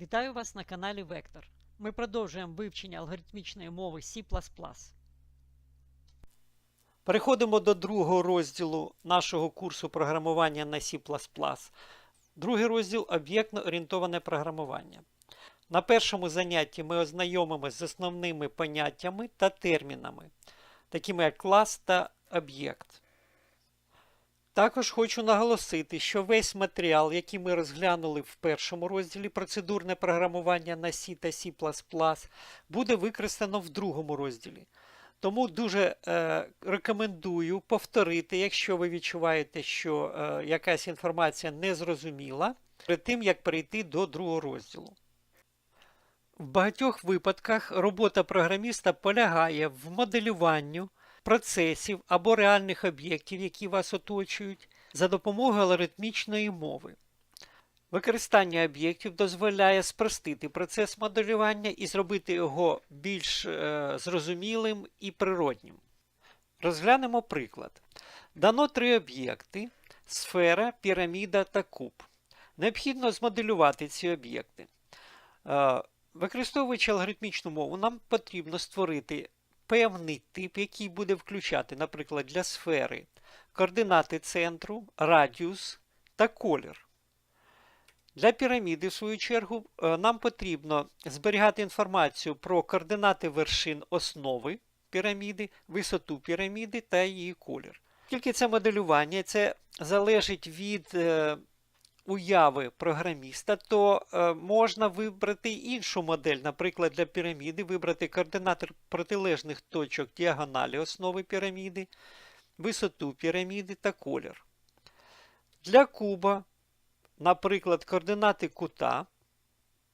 Вітаю вас на каналі Вектор. Ми продовжуємо вивчення алгоритмічної мови C. Переходимо до другого розділу нашого курсу програмування на C. Другий розділ об'єктно орієнтоване програмування. На першому занятті ми ознайомимося з основними поняттями та термінами, такими як клас та об'єкт. Також хочу наголосити, що весь матеріал, який ми розглянули в першому розділі процедурне програмування на C та C++, буде використано в другому розділі. Тому дуже е, рекомендую повторити, якщо ви відчуваєте, що е, якась інформація не зрозуміла, перед тим як перейти до другого розділу. В багатьох випадках робота програміста полягає в моделюванню процесів або реальних об'єктів, які вас оточують, за допомогою алгоритмічної мови. Використання об'єктів дозволяє спростити процес моделювання і зробити його більш е, зрозумілим і природнім. Розглянемо приклад. Дано три об'єкти: сфера, піраміда та куб. Необхідно змоделювати ці об'єкти. Е, Використовуючи алгоритмічну мову, нам потрібно створити певний тип, який буде включати, наприклад, для сфери координати центру, радіус та колір. Для піраміди, в свою чергу, е, нам потрібно зберігати інформацію про координати вершин основи піраміди, висоту піраміди та її колір. Тільки це моделювання це залежить від е, уяви програміста, то е, можна вибрати іншу модель, наприклад, для піраміди, вибрати координати протилежних точок діагоналі основи піраміди, висоту піраміди та колір. Для куба, наприклад, координати кута.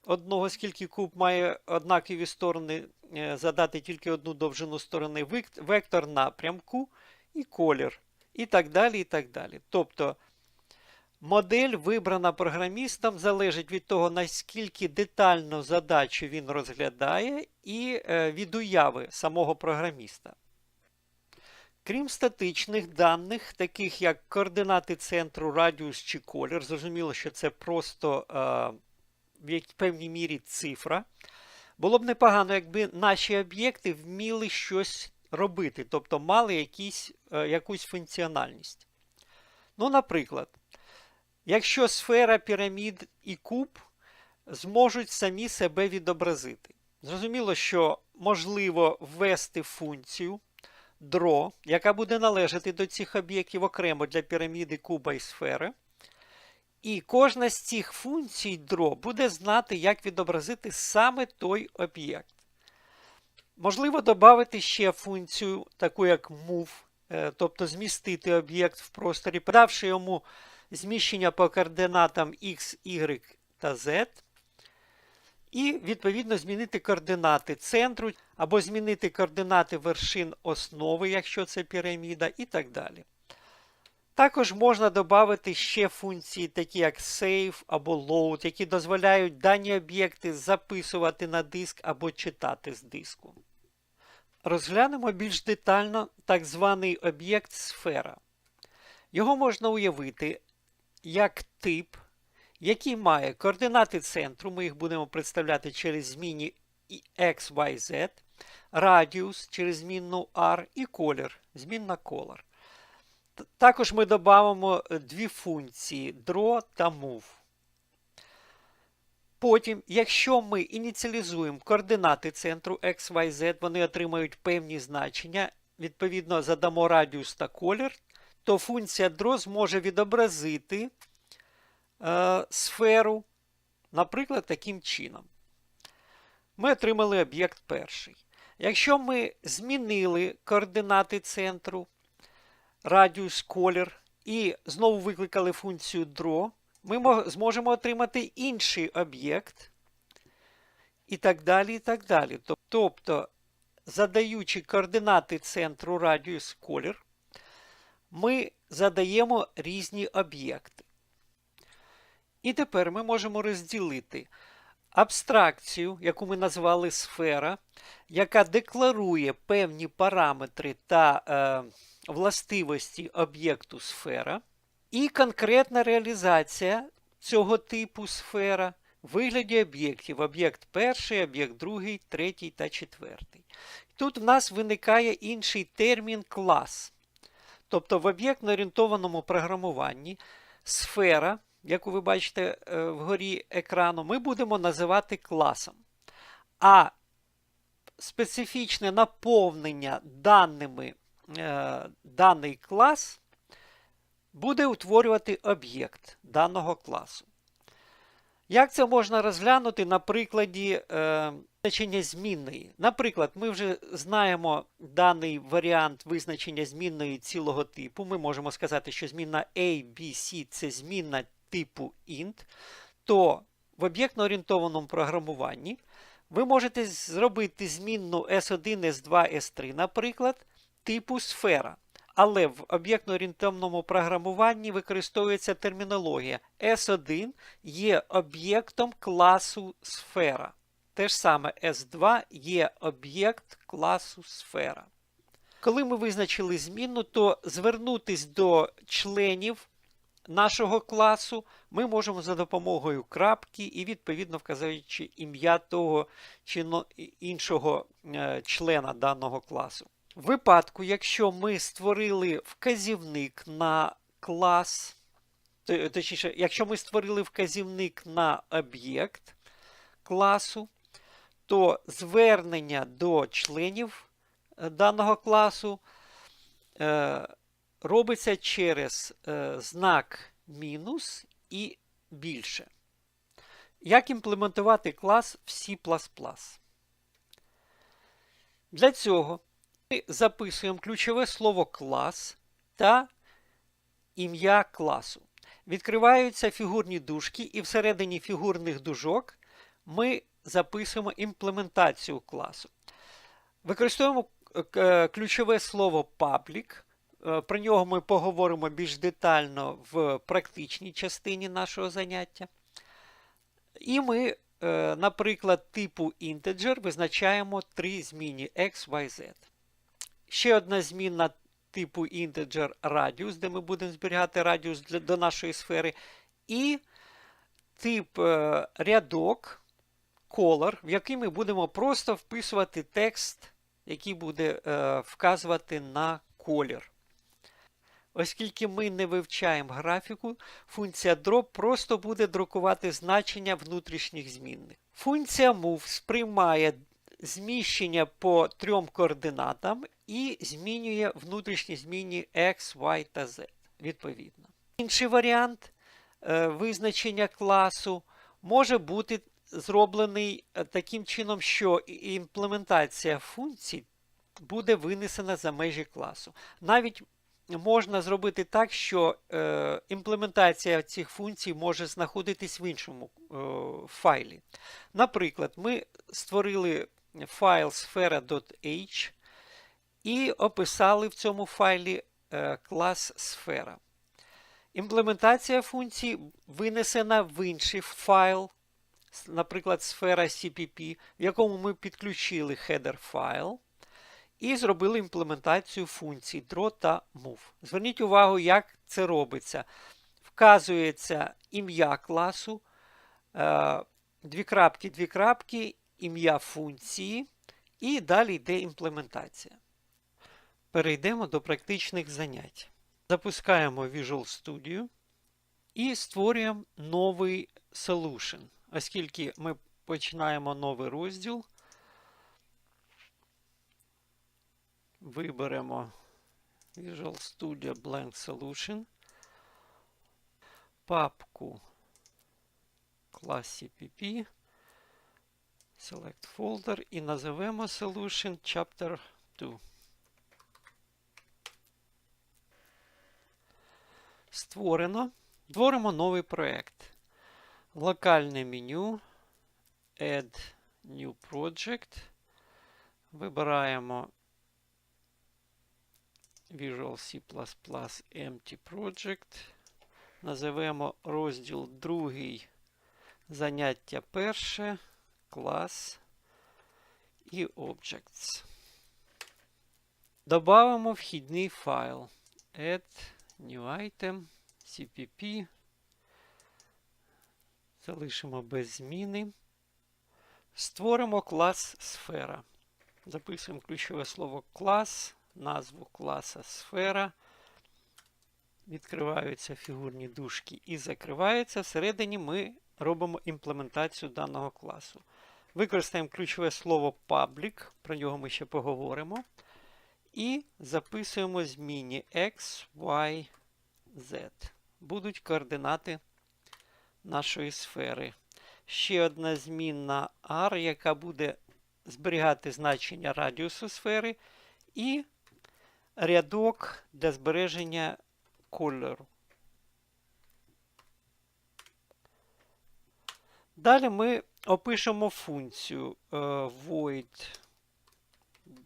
Одного, скільки куб має однакові сторони, е, задати тільки одну довжину сторони, вектор напрямку і колір. І так далі. і так далі. Тобто Модель, вибрана програмістом, залежить від того, наскільки детальну задачу він розглядає, і е, від уяви самого програміста. Крім статичних даних, таких як координати центру, радіус чи колір, зрозуміло, що це просто е, в певній мірі цифра. Було б непогано, якби наші об'єкти вміли щось робити, тобто мали якісь, е, якусь функціональність. Ну, наприклад. Якщо сфера, пірамід і куб зможуть самі себе відобразити. Зрозуміло, що можливо ввести функцію draw, яка буде належати до цих об'єктів окремо для піраміди куба і сфери. І кожна з цих функцій draw буде знати, як відобразити саме той об'єкт. Можливо, додати ще функцію, таку як move, е, тобто змістити об'єкт в просторі, подавши йому зміщення по координатам X, Y та Z. І, відповідно, змінити координати центру, або змінити координати вершин основи, якщо це піраміда, і так далі. Також можна додати ще функції, такі як Save або Load, які дозволяють дані об'єкти записувати на диск або читати з диску. Розглянемо більш детально так званий об'єкт сфера. Його можна уявити як тип, який має координати центру, ми їх будемо представляти через зміні X, Y, Z, радіус через змінну R і колір, змінна color. Також ми додамо дві функції draw та move. Потім, якщо ми ініціалізуємо координати центру X, Y, Z, вони отримають певні значення, відповідно, задамо радіус та колір, то функція draw зможе відобразити е, сферу, наприклад, таким чином. Ми отримали об'єкт перший. Якщо ми змінили координати центру, радіус колір і знову викликали функцію draw, ми зможемо отримати інший об'єкт. І так далі. і так далі. Тобто, задаючи координати центру радіус колір, ми задаємо різні об'єкти. І тепер ми можемо розділити абстракцію, яку ми назвали сфера, яка декларує певні параметри та е, властивості об'єкту сфера, і конкретна реалізація цього типу сфера, вигляді об'єктів. Об'єкт перший, об'єкт другий, третій та четвертий. Тут в нас виникає інший термін клас. Тобто в об'єктно-орієнтованому програмуванні сфера, яку ви бачите е, вгорі екрану, ми будемо називати класом. А специфічне наповнення даними е, даний клас буде утворювати об'єкт даного класу. Як це можна розглянути на прикладі е, визначення змінної? Наприклад, ми вже знаємо даний варіант визначення змінної цілого типу. Ми можемо сказати, що змінна A, B, C це змінна типу int, то в об'єктно-орієнтованому програмуванні ви можете зробити змінну S1, S2, S3, наприклад, типу сфера. Але в об'єктно-орієнтовному програмуванні використовується термінологія S1 є об'єктом класу сфера. Те ж саме S2 є об'єкт класу сфера. Коли ми визначили змінну, то звернутись до членів нашого класу ми можемо за допомогою крапки і, відповідно, вказуючи ім'я того чи іншого е, члена даного класу. В випадку, якщо ми створили вказівник на клас, точніше, якщо ми створили вказівник на об'єкт класу, то звернення до членів е, даного класу е, робиться через е, знак мінус і більше. Як імплементувати клас в C++? Для цього ми записуємо ключове слово клас та ім'я класу. Відкриваються фігурні дужки, і всередині фігурних дужок ми записуємо імплементацію класу. Використовуємо е, ключове слово public. Е, про нього ми поговоримо більш детально в практичній частині нашого заняття. І ми, е, наприклад, типу integer визначаємо три зміни x, y, z. Ще одна змінна типу integer радіус, де ми будемо зберігати радіус для, до нашої сфери. І тип е, рядок color, в який ми будемо просто вписувати текст, який буде е, вказувати на колір. Оскільки ми не вивчаємо графіку, функція drop просто буде друкувати значення внутрішніх змінних. Функція move сприймає зміщення по трьом координатам і змінює внутрішні зміни X, Y та Z. відповідно. Інший варіант е, визначення класу може бути зроблений е, таким чином, що імплементація функцій буде винесена за межі класу. Навіть можна зробити так, що е, імплементація цих функцій може знаходитись в іншому е, файлі. Наприклад, ми створили файл сфера.h і описали в цьому файлі клас сфера. Імплементація функції винесена в інший файл, наприклад, сфера CPP, в якому ми підключили header файл і зробили імплементацію функцій draw та move. Зверніть увагу, як це робиться. Вказується ім'я класу, е, дві крапки, дві крапки, ім'я функції, і далі йде імплементація. Перейдемо до практичних занять. Запускаємо Visual Studio і створюємо новий solution. Оскільки ми починаємо новий розділ, виберемо Visual Studio Blank Solution, папку клас CPP, Select Folder і називемо Solution Chapter 2. Створено. Створимо новий проект. Локальне меню. Add New Project. Вибираємо Visual C Empty Project. Називемо розділ другий заняття перше, клас і Objects. Добавимо вхідний файл. Add New Item, CPP, залишимо без зміни. Створимо клас сфера. Записуємо ключове слово клас, назву класа сфера. Відкриваються фігурні дужки і закриваються. Всередині ми робимо імплементацію даного класу. Використаємо ключове слово public, про нього ми ще поговоримо. І записуємо зміні x, y, z. Будуть координати нашої сфери. Ще одна змінна r, яка буде зберігати значення радіусу сфери, і рядок для збереження кольору. Далі ми опишемо функцію е, void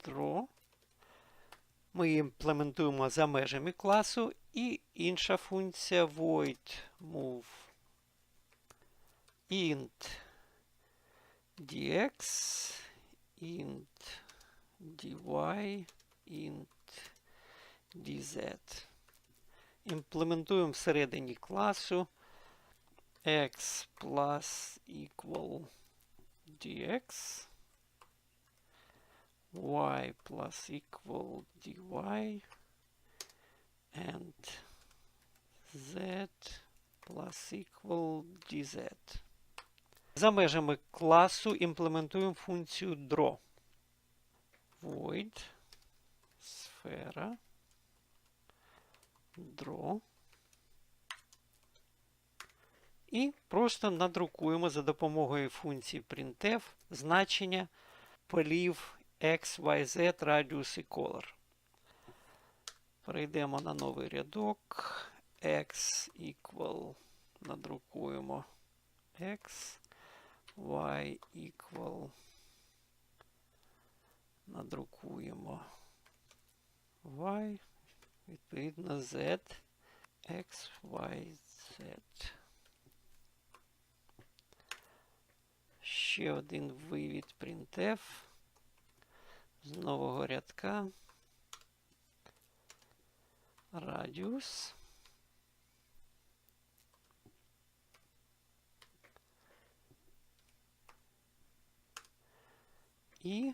draw. Ми її імплементуємо за межами класу. І інша функція void move int dx, int dy, int dz. Імплементуємо всередині класу x plus equal dx, y plus equal dy, and z plus equal dz. За межами класу імплементуємо функцію draw. Void сфера draw. І просто надрукуємо за допомогою функції printf значення полів x, y, z, радіус і color. Перейдемо на новий рядок. x equal, надрукуємо x, y equal, надрукуємо y, відповідно z, x, y, z. Ще один вивід printf з нового рядка. Радіус. І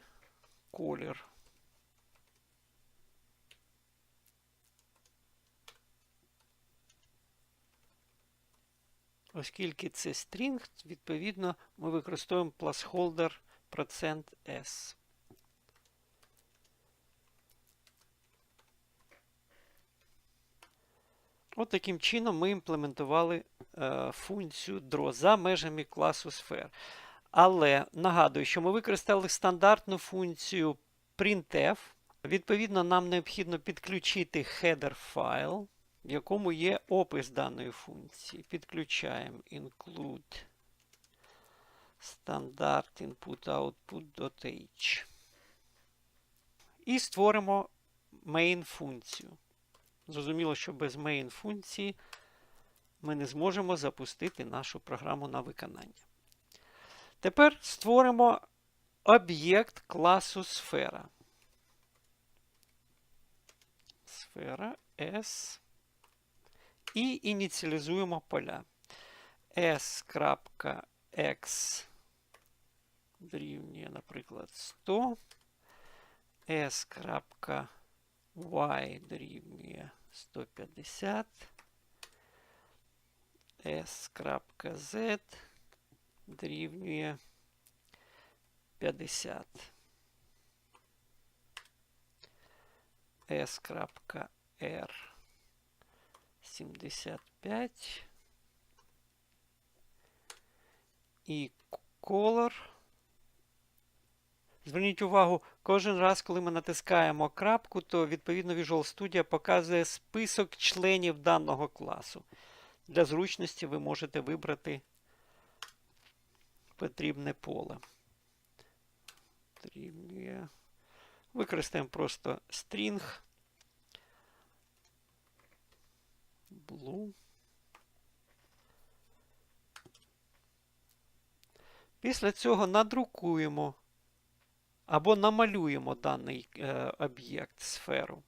колір. Оскільки це стрінг, відповідно, ми використовуємо placeholder %s. От таким чином ми імплементували е, функцію draw за межами класу сфер. Але нагадую, що ми використали стандартну функцію printf. Відповідно, нам необхідно підключити header файл в якому є опис даної функції. Підключаємо include standard input output.h. І створимо main функцію. Зрозуміло, що без main функції ми не зможемо запустити нашу програму на виконання. Тепер створимо об'єкт класу сфера. Сфера S і ініціалізуємо поля. S.x дорівнює, наприклад, 100. S.y дорівнює 150. S.z дорівнює 50. S.r 75. І color. Зверніть увагу, кожен раз, коли ми натискаємо крапку, то відповідно Visual Studio показує список членів даного класу. Для зручності ви можете вибрати потрібне поле. Використаємо просто string. Blue. Після цього надрукуємо або намалюємо даний е, об'єкт сферу.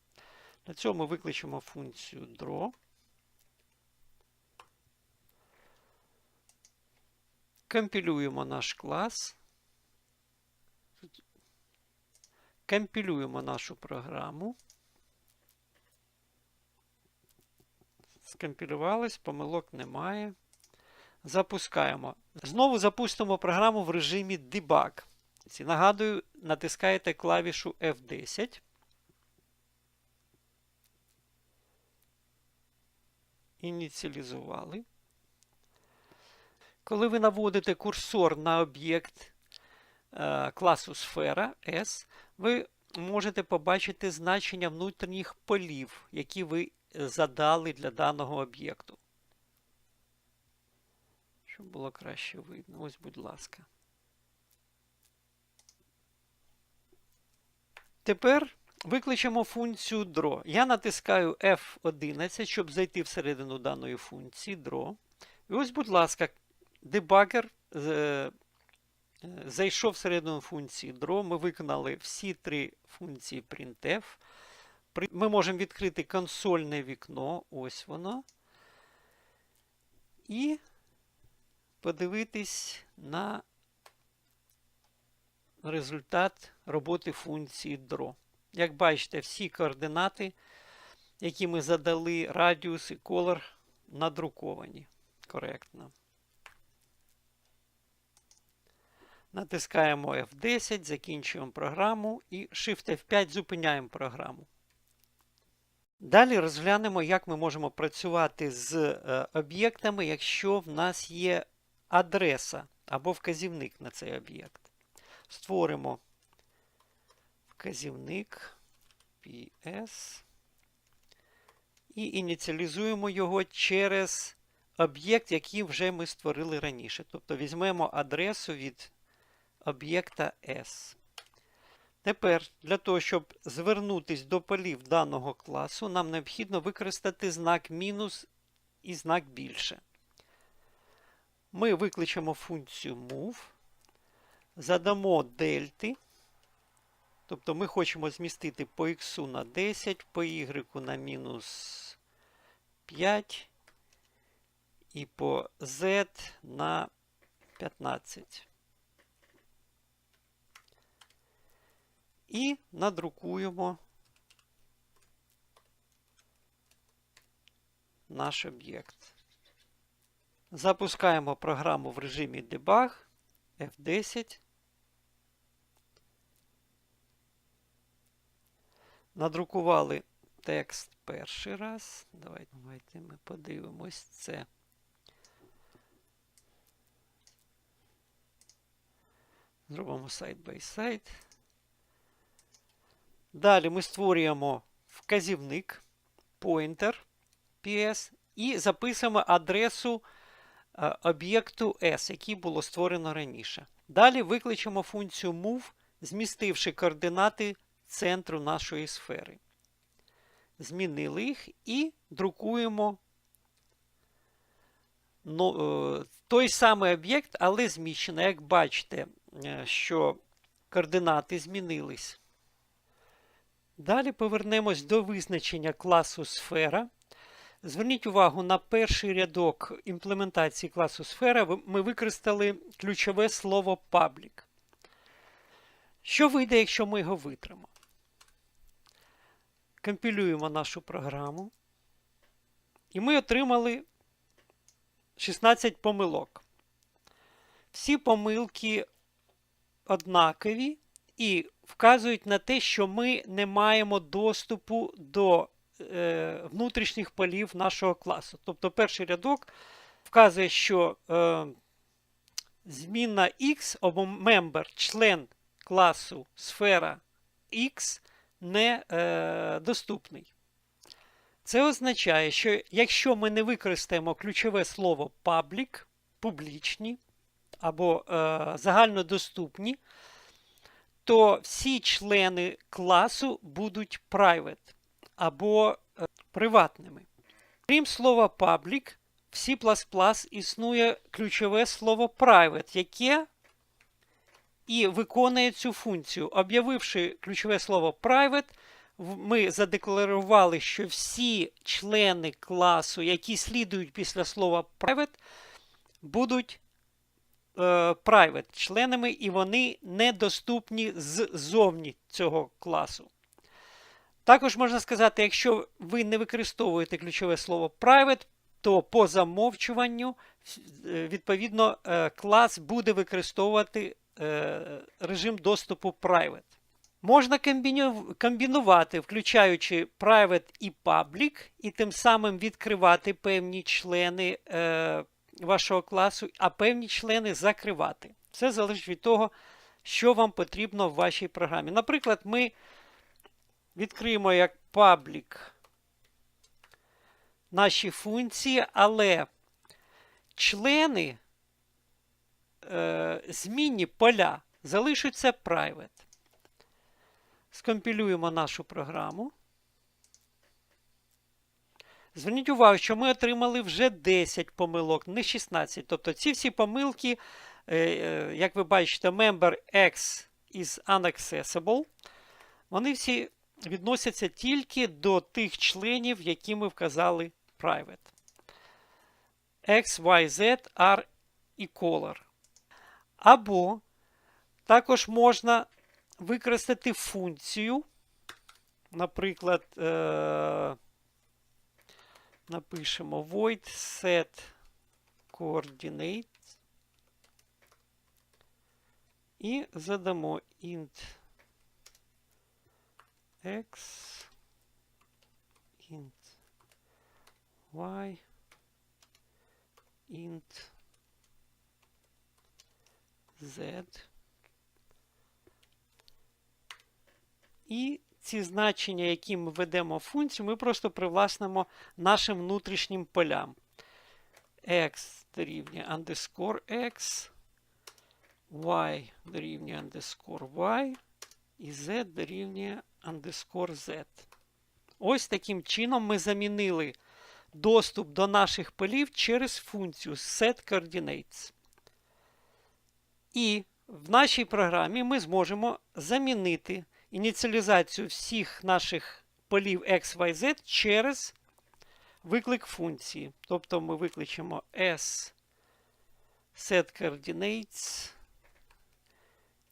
Для цього ми викличемо функцію draw. Компілюємо наш клас. Компілюємо нашу програму. Скомпілювалось, помилок немає. Запускаємо. Знову запустимо програму в режимі Debug. Нагадую, натискаєте клавішу F10. Ініціалізували. Коли ви наводите курсор на об'єкт е, класу сфера S, ви можете побачити значення внутрішніх полів, які ви задали для даного об'єкту. Щоб було краще видно. Ось, будь ласка. Тепер викличемо функцію draw. Я натискаю F11, щоб зайти всередину даної функції draw. І ось, будь ласка, дебагер е, зайшов всередину функції draw. Ми виконали всі три функції printf. Ми можемо відкрити консольне вікно, ось воно. І подивитись на результат роботи функції draw. Як бачите, всі координати, які ми задали, радіус і колор, надруковані коректно. Натискаємо F10, закінчуємо програму і Shift F5 зупиняємо програму. Далі розглянемо, як ми можемо працювати з е, об'єктами, якщо в нас є адреса або вказівник на цей об'єкт. Створимо вказівник PS і ініціалізуємо його через об'єкт, який вже ми створили раніше. Тобто візьмемо адресу від об'єкта S. Тепер, для того, щоб звернутися до полів даного класу, нам необхідно використати знак мінус і знак більше. Ми викличемо функцію move, задамо дельти. Тобто ми хочемо змістити по x на 10, по y на мінус 5 і по z на 15. І надрукуємо наш об'єкт. Запускаємо програму в режимі Debug F10. Надрукували текст перший раз. Давайте, давайте ми подивимось це. Зробимо сайт by сайт. Далі ми створюємо вказівник pointer PS і записуємо адресу е, об'єкту S, який було створено раніше. Далі викличемо функцію move, змістивши координати центру нашої сфери. Змінили їх і друкуємо е, той самий об'єкт, але зміщено. Як бачите, е, що координати змінились. Далі повернемось до визначення класу сфера. Зверніть увагу на перший рядок імплементації класу сфера ми використали ключове слово public. Що вийде, якщо ми його витримо? Компілюємо нашу програму. І ми отримали 16 помилок. Всі помилки однакові і вказують на те, що ми не маємо доступу до е, внутрішніх полів нашого класу. Тобто перший рядок вказує, що е, змінна X або member, член класу сфера X не е, доступний. Це означає, що якщо ми не використаємо ключове слово public, публічні або е, загальнодоступні, то всі члени класу будуть private або е, приватними. Крім слова public, в C існує ключове слово private, яке і виконує цю функцію. Об'явивши ключове слово private, ми задекларували, що всі члени класу, які слідують після слова private, будуть private членами, і вони недоступні ззовні цього класу. Також можна сказати, якщо ви не використовуєте ключове слово private, то по замовчуванню, е, відповідно, е, клас буде використовувати е, режим доступу private. Можна комбінувати, включаючи private і public, і тим самим відкривати певні члени вашого класу, а певні члени закривати. Це залежить від того, що вам потрібно в вашій програмі. Наприклад, ми відкриємо як public наші функції, але члени е, змінні поля залишаться private. Скомпілюємо нашу програму. Зверніть увагу, що ми отримали вже 10 помилок, не 16. Тобто ці всі помилки, е, е, як ви бачите, member X is unaccessible, вони всі відносяться тільки до тих членів, які ми вказали private. X, Y, Z, R і color. Або також можна використати функцію, наприклад, е напишемо void set coordinates і задамо int x, int y, int z. І ці значення, які ми введемо в функцію, ми просто привласнимо нашим внутрішнім полям. x дорівнює underscore x, y дорівнює underscore y і z дорівнює underscore z. Ось таким чином ми замінили доступ до наших полів через функцію setCoordinates. І в нашій програмі ми зможемо замінити ініціалізацію всіх наших полів X, Y, Z через виклик функції. Тобто ми викличемо S setCoordinates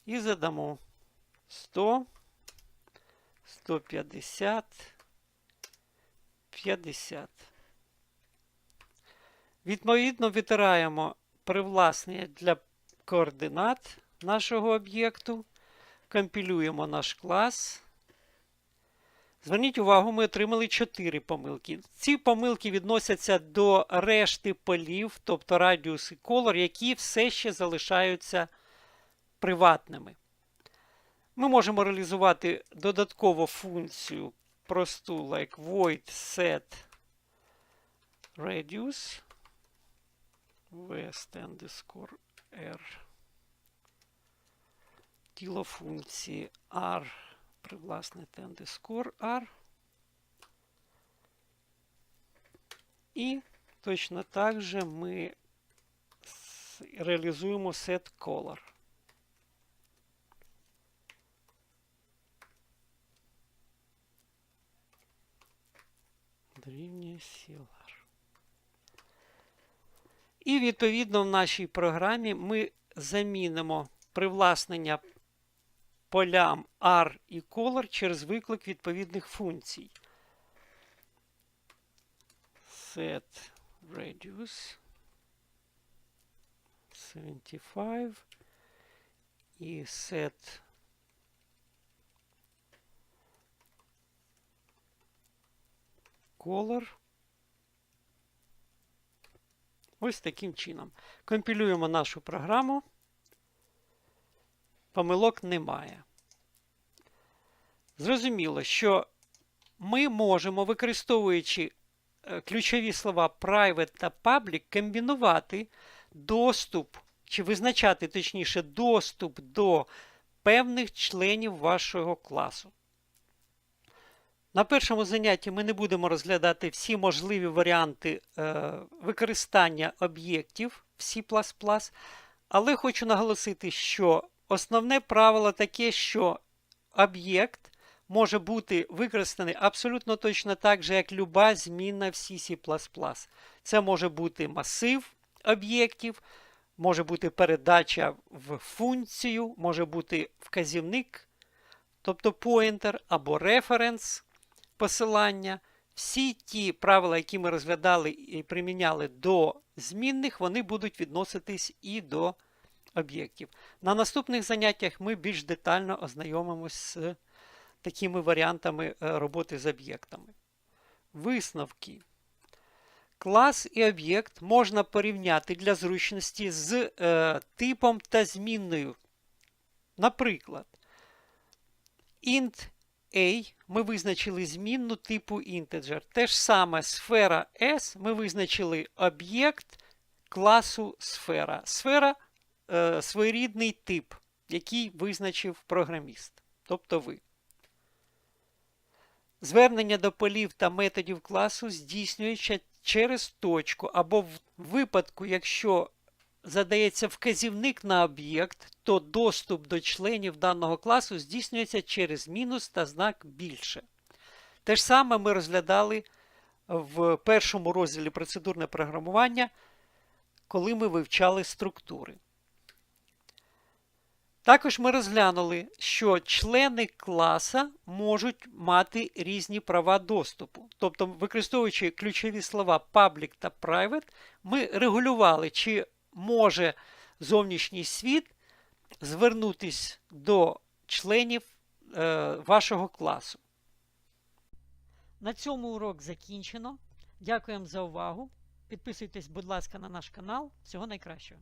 і задамо 100, 150, 50. Відповідно, витираємо привласнення для координат нашого об'єкту, компілюємо наш клас. Зверніть увагу, ми отримали 4 помилки. Ці помилки відносяться до решти полів, тобто радіус і колор, які все ще залишаються приватними. Ми можемо реалізувати додаткову функцію просту, like void set radius west underscore r. Тіло функції r привласнити underscore r. І точно так же ми реалізуємо set color. Дорівнює Сілар. І відповідно в нашій програмі ми замінимо привласнення полям R і color через виклик відповідних функцій. Set radius 75 і set color. Ось таким чином. Компілюємо нашу програму. Помилок немає. Зрозуміло, що ми можемо, використовуючи е, ключові слова private та public, комбінувати доступ, чи визначати, точніше, доступ до певних членів вашого класу. На першому занятті ми не будемо розглядати всі можливі варіанти е, використання об'єктів в C, але хочу наголосити, що основне правило таке, що об'єкт може бути використаний абсолютно точно так же, як люба змінна в C. Це може бути масив об'єктів, може бути передача в функцію, може бути вказівник, тобто pointer або reference посилання. Всі ті правила, які ми розглядали і приміняли до змінних, вони будуть відноситись і до об'єктів. На наступних заняттях ми більш детально ознайомимось з такими варіантами е, роботи з об'єктами. Висновки. Клас і об'єкт можна порівняти для зручності з е, типом та змінною. Наприклад, int A ми визначили змінну типу integer. Те ж саме сфера S ми визначили об'єкт класу сфера. Сфера е, своєрідний тип, який визначив програміст, тобто ви. Звернення до полів та методів класу здійснюється через точку, або в випадку, якщо задається вказівник на об'єкт, то доступ до членів даного класу здійснюється через мінус та знак більше. Те ж саме ми розглядали в першому розділі процедурне програмування, коли ми вивчали структури. Також ми розглянули, що члени класа можуть мати різні права доступу. Тобто, використовуючи ключові слова public та private, ми регулювали, чи може зовнішній світ звернутися до членів е, вашого класу. На цьому урок закінчено. Дякуємо за увагу. Підписуйтесь, будь ласка, на наш канал. Всього найкращого.